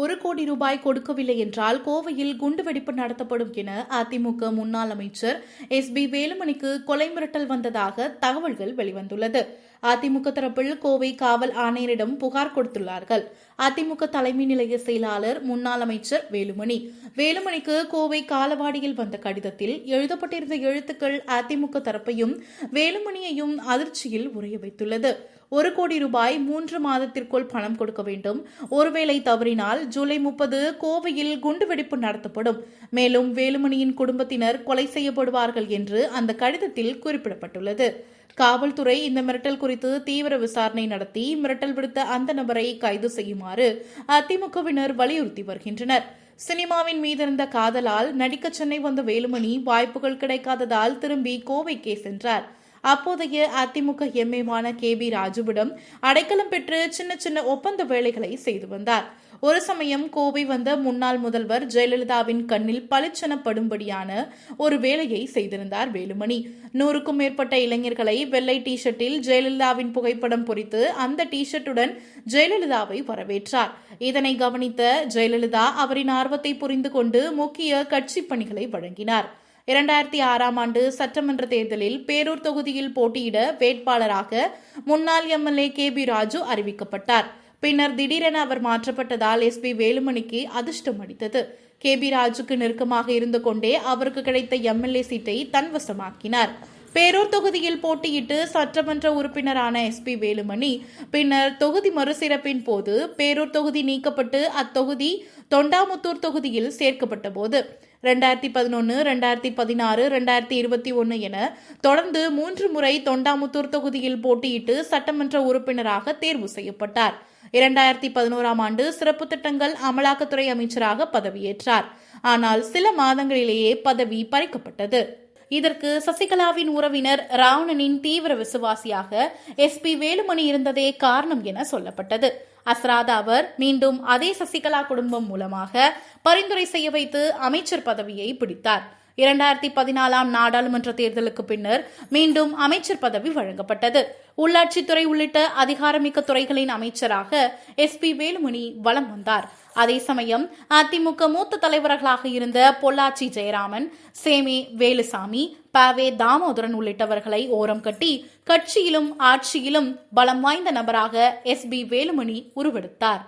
ஒரு கோடி ரூபாய் கொடுக்கவில்லை என்றால் கோவையில் குண்டுவெடிப்பு நடத்தப்படும் என அதிமுக முன்னாள் அமைச்சர் எஸ் பி வேலுமணிக்கு கொலை மிரட்டல் வந்ததாக தகவல்கள் வெளிவந்துள்ளது. அதிமுக தரப்பில் கோவை காவல் ஆணையரிடம் புகார் கொடுத்துள்ளார்கள். அதிமுக தலைமை நிலைய செயலாளர் முன்னாள் அமைச்சர் வேலுமணி. வேலுமணிக்கு கோவை காலவாடியில் வந்த கடிதத்தில் எழுதப்பட்டிருந்த எழுத்துக்கள் அதிமுக தரப்பையும் வேலுமணியையும் அதிர்ச்சியில் உரைய வைத்துள்ளது. ஒரு கோடி ரூபாய் மூன்று மாதத்திற்குள் பணம் கொடுக்க வேண்டும். ஒருவேளை தவறினால் ஜூலை முப்பது கோவையில் குண்டுவெடிப்பு நடத்தப்படும். மேலும் வேலுமணியின் குடும்பத்தினர் கொலை செய்யப்படுவார்கள் என்று அந்த கடிதத்தில் குறிப்பிடப்பட்டுள்ளது. காவல்துறை இந்த மிரட்டல் குறித்து தீவிர விசாரணை நடத்தி மிரட்டல் விடுத்த அந்த நபரை கைது செய்யுமாறு அதிமுகவினர் வலியுறுத்தி வருகின்றனர். சினிமாவின் மீதிருந்த காதலால் நடிக்க சென்னை வந்த வேலுமணி வாய்ப்புகள் கிடைக்காததால் திரும்பி கோவைக்கே சென்றார். அப்போதைய அதிமுக எம்ஏவான கே பி ராஜுவிடம் அடைக்கலம் பெற்று சின்ன சின்ன ஒப்பந்த வேலைகளை செய்து வந்தார். ஒரு சமயம் கோவை வந்த முன்னாள் முதல்வர் ஜெயலலிதாவின் கண்ணில் பளிச்செனப்படும்படியான ஒரு வேலையை செய்திருந்தார் வேலுமணி. நூறுக்கும் மேற்பட்ட இளைஞர்களை வெள்ளை டி ஷர்ட்டில் ஜெயலலிதாவின் புகைப்படம் பொறித்து அந்த டி ஷர்ட்டுடன் ஜெயலலிதாவை வரவேற்றார். இதனை கவனித்த ஜெயலலிதா அவரின் ஆர்வத்தை புரிந்து கொண்டு முக்கிய கட்சி பணிகளை வழங்கினார். இரண்டாயிரத்தி ஆறாம் ஆண்டு சட்டமன்ற தேர்தலில் பேரூர் தொகுதியில் போட்டியிட வேட்பாளராக முன்னாள் எம்எல்ஏ கே பி ராஜு அறிவிக்கப்பட்டார். பின்னர் திடீரென அவர் மாற்றப்பட்டதால் எஸ் பி வேலுமணிக்கு அதிர்ஷ்டம் அடித்தது கே பி ராஜுக்கு நெருக்கமாக இருந்து கொண்டே அவருக்கு கிடைத்த எம்எல்ஏ சீட்டை தன்வசமாக்கினார். பேரூர் தொகுதியில் போட்டியிட்டு சட்டமன்ற உறுப்பினரான எஸ் பி வேலுமணி பின்னர் தொகுதி மறுசிறப்பின் போது பேரூர் தொகுதி நீக்கப்பட்டு அத்தொகுதி தொண்டாமுத்தூர் தொகுதியில் சேர்க்கப்பட்ட போது ரெண்டாயிரத்தி பதினொன்று ரெண்டாயிரத்தி பதினாறு ரெண்டாயிரத்தி இருபத்தி ஒன்று என தொடர்ந்து மூன்று முறை தொண்டாமுத்தூர் தொகுதியில் போட்டியிட்டு சட்டமன்ற உறுப்பினராக தேர்வு செய்யப்பட்டார். இரண்டாயிரத்தி பதினோராம் ஆண்டு சிறப்பு திட்டங்கள் அமலாக்கத்துறை அமைச்சராக பதவியேற்றார். ஆனால் சில மாதங்களிலேயே பதவி பறிக்கப்பட்டது. இதற்கு சசிகலாவின் உறவினர் ராவணனின் தீவிர விசுவாசியாக எஸ் பி வேலுமணி இருந்ததே காரணம் என சொல்லப்பட்டது. அஸ்ராத அவர் மீண்டும் அதே சசிகலா குடும்பம் மூலமாக பரிந்துரை செய்ய வைத்து அமைச்சர் பதவியை பிடித்தார். இரண்டாயிரத்தி பதினாலாம் நாடாளுமன்ற தேர்தலுக்கு பின்னர் மீண்டும் அமைச்சர் பதவி வழங்கப்பட்டது. உள்ளாட்சித்துறை உள்ளிட்ட அதிகாரமிக்க துறைகளின் அமைச்சராக எஸ் பி வேலுமணி வலம் வந்தார். அதே சமயம் அதிமுக மூத்த தலைவர்களாக இருந்த பொள்ளாச்சி ஜெயராமன் சேமே வேலுசாமி பாவே தாமோதரன் உள்ளிட்டவர்களை ஓரம் கட்டி கட்சியிலும் ஆட்சியிலும் பலம் வாய்ந்த நபராக எஸ் பி வேலுமணி உருவெடுத்தார்.